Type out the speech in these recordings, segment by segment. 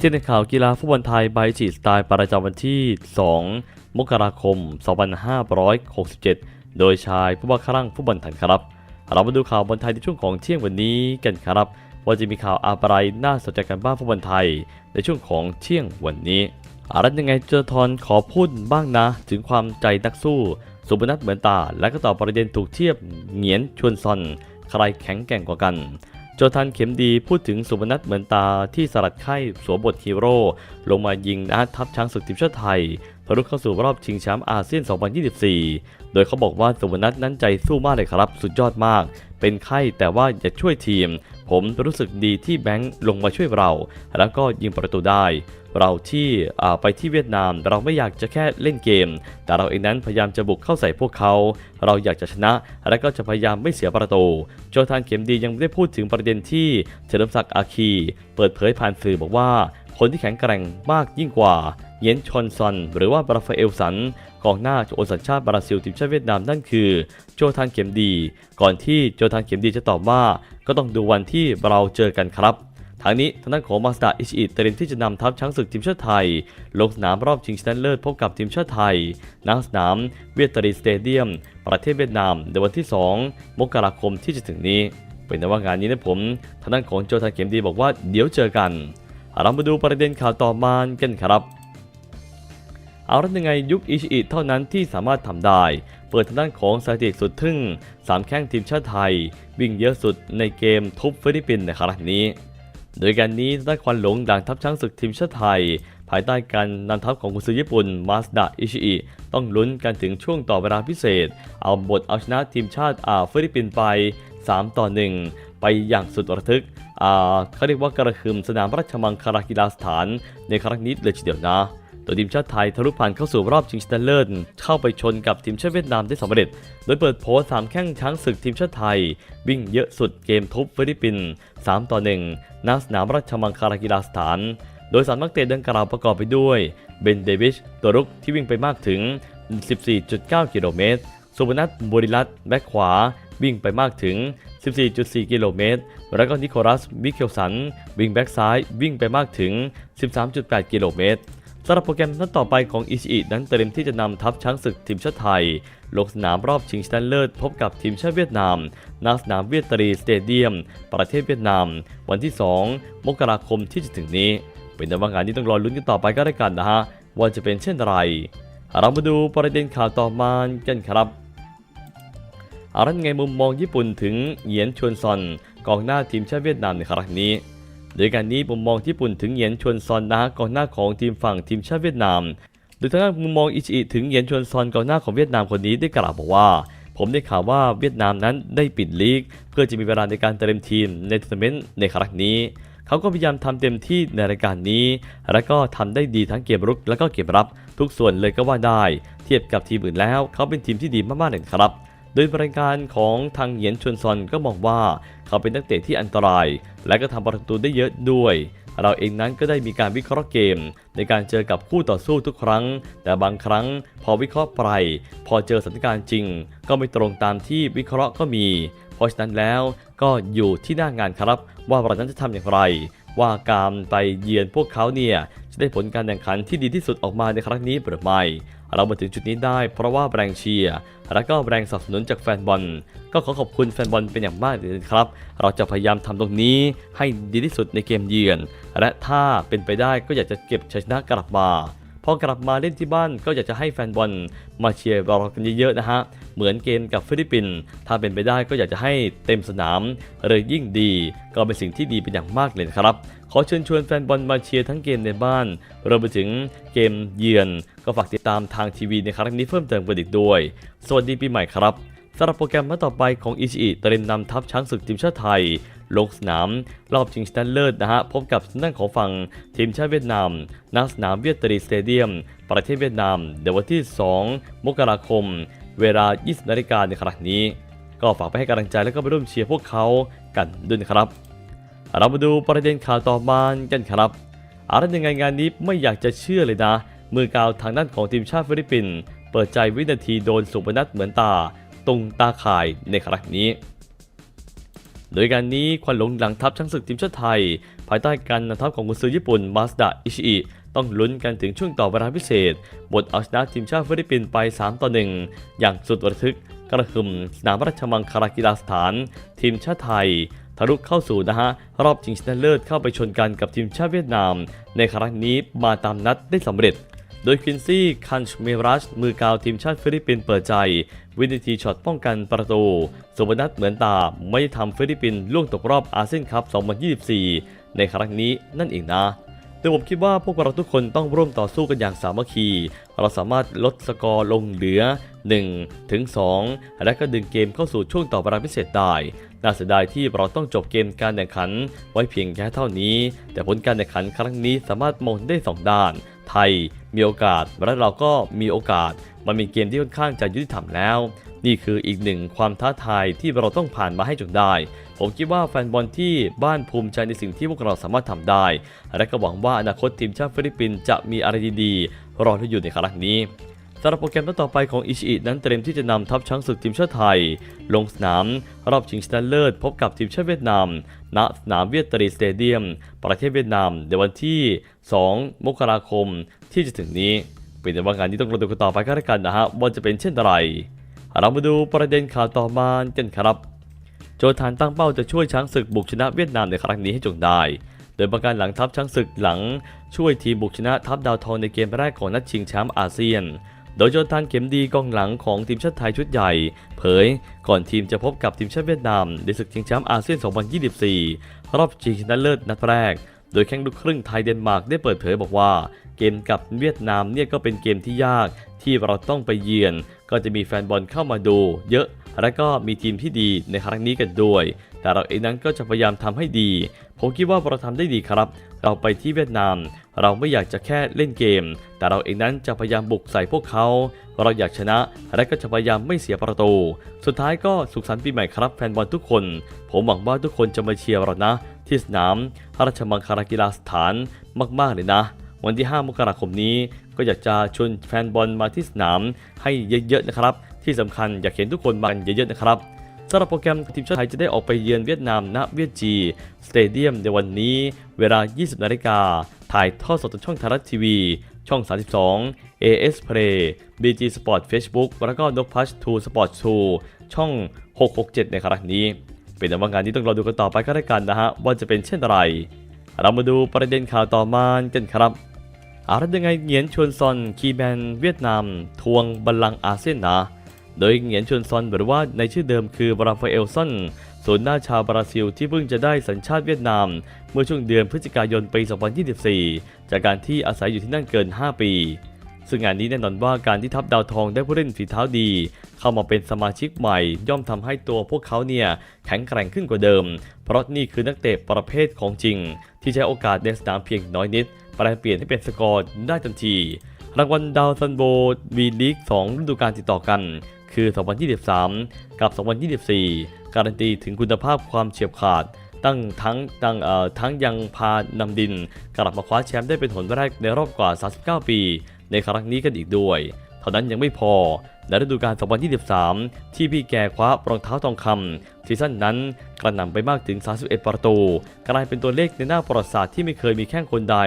เช่นในข่าวกีฬาฟุตบอลไทยใบจีสไตล์ประจำวันที่ 2 มกราคม 2567 โดยชายผู้ว่าครั่งฟุตบอลไทยครับ เรามาดูข่าวบอลไทยในช่วงของเที่ยงวันนี้กันครับ ว่าจะมีข่าวอะไรน่าสนใจกันบ้างฟุตบอลไทย ในช่วงของเที่ยงวันนี้อารัตยังไงเจอทอนขอพูดบ้างนะ ถึงความใจนักสู้ สุบนัทเหมือนตา และก็ตอบประเด็นถูกเทียบเหงียนชวนซอน ใครแข็งแกร่งกว่ากัน โจทันเข็มดีพูดถึงสุบนัทเหมือนตาที่สลัดไข้สวมบทฮีโร่ลงมายิงนะทัพช้างศึกทีมชาติไทย ทะลุเข้าสู่รอบชิงแชมป์อาเซียน 2024 โดยเขาบอกว่าสุบนัทนั้นใจสู้มากเลยครับ สุดยอดมาก เป็นไข้แต่ว่าอย่าช่วยทีม ผมรู้สึกดีที่แบงค์ลงมาช่วยเรา แล้วก็ยิงประตูได้ เราที่อ่าไปที่เวียดนามเราไม่อยากจะแค่เล่นเกม แต่เราเองนั้นพยายามจะบุกเข้าใส่พวกเขา เราอยากจะชนะ และก็จะพยายามไม่เสียประตู โจทานเข็มดียังได้พูดถึงประเด็นที่เฉลิมศักดิ์อาคี เปิดเผยผ่านสื่อบอกว่าคนที่แข็งแกร่งมากยิ่งกว่า เยนชอนซอนหรือว่าบราฟาเอลสันกองหน้าโอนสัญชาติบราซิลทีมชาติเวียดนามนั่นคือ โจทานเข็มดี ก่อนที่โจทานเข็มดีจะตอบว่า ก็ต้องดูวันที่เราเจอกันครับทางนี้ทางด้านของมาสดาอิชิอิเตรียมที่จะนำทัพช้างศึกทีมชาติไทย ลงสนามรอบชิงชนะเลิศพบกับทีมชาติไทยณสนามเวียตรีสเตเดียม ประเทศเวียดนามในวันที่ 2 มกราคมที่จะถึงนี้ เป็นแต่ว่างานนี้นะผมทางด้านของโจทันเข็มดีบอกว่าเดี๋ยวเจอกันเรามาดูประเด็นข่าวต่อมากันครับ อาละยังไงยุคอิชิอิเท่านั้นที่สามารถทำได้ เปิดทางด้านของสถิติสุดทึ่ง 3 แข้งทีมชาติไทย วิ่งเยอะสุดในเกมทุบฟิลิปปินส์ในครั้งนี้ โดยการนี้ได้ควันหลงดังทัพช้างศึกทีมชาติไทย ภายใต้การนำทัพของกุซือญี่ปุ่นมาสดะอิชิอิต้องลุ้นกันถึงช่วงต่อเวลาพิเศษ เอาบทเอาชนะทีมชาติอาฟิลิปปินส์ไป 3 ต่อ 1 ไปอย่างสุดระทึกเขาเรียกว่ากระหึ่มสนามราชมังคลากีฬาสถานในครั้งนี้เลยทีเดียวนะ ดยทีมชาติไทยทะลุผ่านเข้าสู่รอบชิงชนะเลิศเข้าไปชนกับทีมชาติเวียดนามได้สำเร็จ โดยเปิดโผสามแข้งช้างศึกทีมชาติไทย วิ่งเยอะสุดเกมทุบฟิลิปปินส์3ต่อ1ณสนามราชมังคลากีฬาสถาน โดยสามนักเตะดังกล่าวประกอบไปด้วยเบนเดวิชตัวรุกที่วิ่งไปมากถึง 14.9 กิโลเมตรสุพนัทบุริรัตแบ็คขวาวิ่งไปมากถึง 14.4 กิโลเมตร แล้วก็นิโคลัสมิเคลสัน วิ่งแบ็กซ้าย วิ่งไปมากถึง 13.8 กิโลเมตร สำหรับโปรแกรมนัดต่อไปของอิชิอินั้นเตรียมที่จะนำทัพช้างศึกทีมชาติไทย ลงสนามรอบชิงชนะเลิศพบกับทีมชาติเวียดนามณสนามเวียดตรีสเตเดียม ประเทศเวียดนาม วันที่ 2 มกราคมที่จะถึงนี้ เป็นแต่ว่างานนี้ต้องรอลุ้นกันต่อไปก็ได้กันนะฮะว่าจะเป็นเช่นไร เรามาดูประเด็นข่าวต่อมากันครับอารันไงมุมมองญี่ปุ่นถึงเหยียนชวนซอนกองหน้าทีมชาติเวียดนามในครั้งนี้ โดยการนี้มุมมองญี่ปุ่นถึงเหยียนชวนซอนนะกองหน้าของทีมฝั่งทีมชาติเวียดนาม โดยทางด้านมุมมองอิชิถึงเหยียนชวนซอนกองหน้าของเวียดนามคนนี้ได้กล่าวบอกว่า ผมได้ข่าวว่าเวียดนามนั้นได้ปิดลีก เพื่อจะมีเวลาในการเตรียมทีมในทัวร์นาเมนต์ในครั้งนี้เขาก็พยายามทำเต็มที่ในรายการนี้ และก็ทำได้ดีทั้งเกมรุกและก็เกมรับ ทุกส่วนเลยก็ว่าได้ เทียบกับทีมอื่นแล้ว เขาเป็นทีมที่ดีมากๆเลยครับ ดยบริการของทางเหยียนชวนซอนก็มองว่าเขาเป็นนักเตะที่อันตราย และก็ทำประตูได้เยอะด้วย เราเองนั้นก็ได้มีการวิเคราะห์เกม ในการเจอกับคู่ต่อสู้ทุกครั้ง แต่บางครั้งพอวิเคราะห์ไปพอเจอสถานการณ์จริง ก็ไม่ตรงตามที่วิเคราะห์ก็มี เพราะฉะนั้นแล้วก็อยู่ที่หน้างานครับ ว่าเรานั้นจะทำอย่างไร ว่าการไปเยือนพวกเขาเนี่ยจะได้ผลการแข่งขันที่ดีที่สุดออกมาในครั้งนี้หรือไม่ เรามาถึงจุดนี้ได้เพราะว่าแรงเชียร์และก็แรงสนับสนุนจากแฟนบอล ก็ขอขอบคุณแฟนบอลเป็นอย่างมากเลยครับ เราจะพยายามทำตรงนี้ให้ดีที่สุดในเกมเยือน และถ้าเป็นไปได้ก็อยากจะเก็บชัยชนะกลับมาพอกลับมาเล่นที่บ้านก็อยากจะให้แฟนบอลมาเชียร์เรากันเยอะๆนะฮะ เหมือนเกมกับฟิลิปปินส์ถ้าเป็นไปได้ก็อยากจะให้เต็มสนามเลยยิ่งดี ก็เป็นสิ่งที่ดีเป็นอย่างมากเลยครับ ขอเชิญชวนแฟนบอลมาเชียร์ทั้งเกมในบ้านรวมไปถึงเกมเยือน ก็ฝากติดตามทางทีวีในครั้งนี้เพิ่มเติมกันอีกด้วย สวัสดีปีใหม่ครับสำหรับโปรแกรมนัดต่อไปของอิชิอิเตรียมนำทัพช้างศึกทีมชาติไทยลงสนามรอบชิงชนะเลิศนะฮะพบกับทางของฝั่งทีมชาติเวียดนามณสนามเวียดตรีสเตเดียม ประเทศเวียดนามเดี๋ยววันที่ 2 มกราคม เวลา 20 นาฬิกาในครั้งนี้ ก็ฝากไปให้กำลังใจแล้วก็ไปร่วมเชียร์พวกเขากันด้วยนะครับ เรามาดูประเด็นข่าวต่อมากันครับอะไรยังไงงานนี้ไม่อยากจะเชื่อเลยนะ มือกาวทางด้านของทีมชาติฟิลิปปินส์เปิดใจวินาทีโดนสุพนัทเหมือนตาตรงตาข่ายในครั้งนี้ โดยการนี้ควันหลงหลังทัพช้างศึกทีมชาติไทย ภายใต้การนำทัพของกุนซือญี่ปุ่นมาสดะอิชิอิ ต้องลุ้นกันถึงช่วงต่อเวลาพิเศษ บทเอาชนะทีมชาติฟิลิปปินส์ไป 3 ต่อ 1 อย่างสุดระทึกกระหึ่มสนามราชมังคลากีฬาสถาน ทีมชาติไทยทะลุเข้าสู่นะฮะ รอบชิงชนะเลิศเข้าไปชนกันกับทีมชาติเวียดนาม ในครั้งนี้มาตามนัดได้สำเร็จ โดยควินซี่คันชเมรัชมือกาวทีมชาติฟิลิปปินส์เปิดใจ วินาทีช็อตป้องกันประตูสุบนัทเหมือนตาไม่ได้ทำฟิลิปปินส์ล่วงตกรอบอาเซียนคัพ 2024 ในครั้งนี้นั่นเองนะ โดยผมคิดว่าพวกเราทุกคนต้องร่วมต่อสู้กันอย่างสามัคคี เราสามารถลดสกอร์ลงเหลือ 1 ถึง 2 และก็ดึงเกมเข้าสู่ช่วงต่อเวลาพิเศษได้น่าเสียดายที่เราต้องจบเกมการแข่งขันไว้เพียงแค่เท่านี้ แต่ผลการแข่งขันครั้งนี้สามารถมองได้ 2 ด้าน ไทยมีโอกาสและเราก็มีโอกาส มันเป็นเกมที่ค่อนข้างจะยุติธรรมแล้ว นี่คืออีกหนึ่งความท้าทายที่เราต้องผ่านมาให้จนได้ ผมคิดว่าแฟนบอลที่บ้านภูมิใจในสิ่งที่พวกเราสามารถทำได้ และก็หวังว่าอนาคตทีมชาติฟิลิปปินส์จะมีอะไรดีๆ รอที่อยู่ในครั้งนี้สำหรับโปรแกรมต่อไปของอิชิอินั้นเตรียมที่จะนำทัพช้างศึกทีมชาติไทย ลงสนาม รอบชิงชนะเลิศพบกับทีมชาติเวียดนาม ณ สนามเวียดตรีสเตเดียม ประเทศเวียดนามในวันที่ 2 มกราคมที่จะถึงนี้ เป็นแต่ว่างานนี้ต้องรอดูกันต่อไปก็แล้วกันนะฮะว่าจะเป็นเช่นไร เรามาดูประเด็นข่าวต่อมากันครับ โจทานตั้งเป้าจะช่วยช้างศึกบุกชนะเวียดนามในครั้งนี้ให้จงได้ โดยประการหลังทัพช้างศึกหลังช่วยทีมบุกชนะทัพดาวทองในเกมแรกของนัดชิงแชมป์อาเซียน โดยโจทานเข็มดีกองหลังของทีมชาติไทยชุดใหญ่ เผย ก่อนทีมจะพบกับทีมชาติเวียดนามในศึกชิงแชมป์อาเซียน 2024 รอบชิงชนะเลิศนัดแรก โดยแข่งลูกครึ่งไทยเดนมาร์กได้เปิดเผยบอกว่า เกมกับเวียดนามเนี่ยก็เป็นเกมที่ยากที่เราต้องไปเยือน ก็จะมีแฟนบอลเข้ามาดู เยอะและก็มีทีมที่ดีในครั้งนี้กันด้วย แต่เราเองนั้นก็จะพยายามทำให้ดี ผมคิดว่าเราทำได้ดีครับ เราไปที่เวียดนาม เราไม่อยากจะแค่เล่นเกม แต่เราเองนั้นจะพยายามบุกใส่พวกเขา เราอยากชนะ และก็จะพยายามไม่เสียประตู สุดท้ายก็สุขสันต์ปีใหม่ครับแฟนบอลทุกคน ผมหวังว่าทุกคนจะมาเชียร์เรานะ ที่สนามราชมังคลากีฬาสถานมากๆเลยนะ วันที่ 5 มกราคมนี้ ก็อยากจะชวนแฟนบอลมาที่สนามให้เยอะๆนะครับ ที่สำคัญอยากเห็นทุกคนมากันเยอะๆนะครับสำหรับโปรแกรมทีมชาติไทยจะได้ออกไปเยือนเวียดนามณเวียดจี สเตเดียมในวันนี้ เวลา 20 นาฬิกา ถ่ายทอดสดทางช่องไทยรัฐทีวี ช่อง 32 AS Play BG Sport Facebook แล้วก็นกพัช2 Sport 2ช่อง 667 ในครั้งนี้ เป็นแต่ว่างานนี้ต้องรอดูกันต่อไปก็แล้วกันนะฮะ ว่าจะเป็นเช่นไร เรามาดูประเด็นข่าวต่อมากันครับอารัยังไงเหงียนชวนซอนคีแมนเวียดนาม ทวงบัลลังก์อาเซียนนะโดยเหงียนชวนซอนหรือว่าในชื่อเดิมคือบราฟาเอลซอนศูนย์หน้าชาวบราซิลที่เพิ่งจะได้สัญชาติเวียดนาม เมื่อช่วงเดือนพฤศจิกายนปี 2024 จากการที่อาศัยอยู่ที่นั่นเกิน 5 ปี ซึ่งงานนี้แน่นอนว่าการที่ทัพดาวทองได้ผู้เล่นฝีเท้าดี เข้ามาเป็นสมาชิกใหม่ ย่อมทำให้ตัวพวกเขาเนี่ยแข็งแกร่งขึ้นกว่าเดิม เพราะนี่คือนักเตะประเภทของจริง ที่ใช้โอกาสในสนามเพียงน้อยนิดแปลเปลี่ยนให้เป็นสกอร์ได้ทันที รางวัลดาวซันโบวีลีก2ฤดูกาลติดต่อกัน คือ 2023 กับ 2024 การันตีถึงคุณภาพความเฉียบขาดตั้งทั้งตั้งเอ่อทั้งยังพานำดิน กลับมาคว้าแชมป์ได้เป็นหนแรกในรอบกว่า 39 ปี ในครั้งนี้กันอีกด้วย เท่านั้นยังไม่พอในฤดูกาล 2023 ที่พี่แกคว้ารองเท้าทองคำซีซั่นนั้นกระหน่ำไปมากถึง 31 ประตู กลายเป็นตัวเลขในหน้าประวัติศาสตร์ที่ไม่เคยมีแข้งคนใด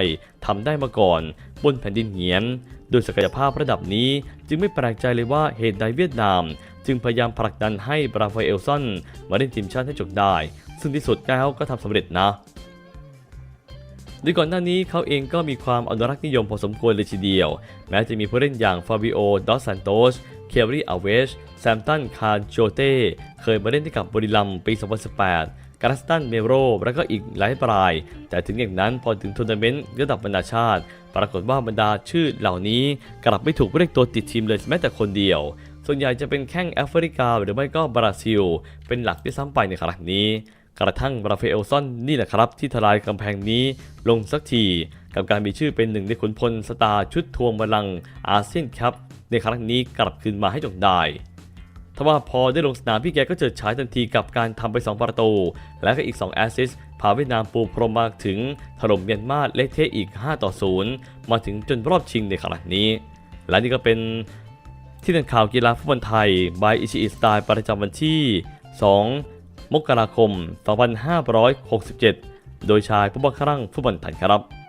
ทำได้มาก่อน บนแผ่นดินเหียนโดยศักยภาพระดับนี้จึงไม่แปลกใจเลยว่าเหตุใดเวียดนาม จึงพยายามผลักดันให้บราฟาเอลซอนมาเล่นทีมชาติให้จบได้ ซึ่งที่สุดแล้วก็ทำสำเร็จนะ โดยก่อนหน้านี้เขาเองก็มีความอนุรักษ์นิยมพอสมควรเลยทีเดียว แม้จะมีผู้เล่นอย่างฟาบิโอ ดอสซันโตส เคลรี่อาเวช แซมตัน คาร์โจเต้ เคยมาเล่นให้กับบริลัมปี 2018กาลสตันเมโร และก็อีกหลายปราย แต่ถึงอย่างนั้นพอถึงทัวร์นาเมนต์ระดับบรรดาชาติ ปรากฏว่าบรรดาชื่อเหล่านี้กลับไม่ถูกเรียกตัวติดทีมเลยแม้แต่คนเดียว ส่วนใหญ่จะเป็นแข้งแอฟริกาหรือไม่ก็บราซิล เป็นหลักที่ซ้ำไปในครั้งนี้ กระทั่งราฟาเอลซอนนี่แหละครับ ที่ทลายกำแพงนี้ลงสักที กับการมีชื่อเป็นหนึ่งในขุนพลสตาร์ชุดทวงบัลลังอาเซียนคัพในครั้งนี้กลับคืนมาให้จงได้ทว่าพอได้ลงสนามพี่แกก็เจิดฉายทันทีกับการทำไป 2 ประตู และก็อีก 2 แอสซิสต์พาเวียดนามปูพรมมาถึงถล่มเมียนมาเละเทะอีก 5 ต่อ 0 มาถึงจนรอบชิงในครั้งนี้ และนี่ก็เป็นที่นันข่าวกีฬาฟุตบอลไทย บายอิชิอิสไตล์ประจำวันที่ 2 มกราคม 2567 โดยชายผู้บังคับฟุตบอลไทยครับ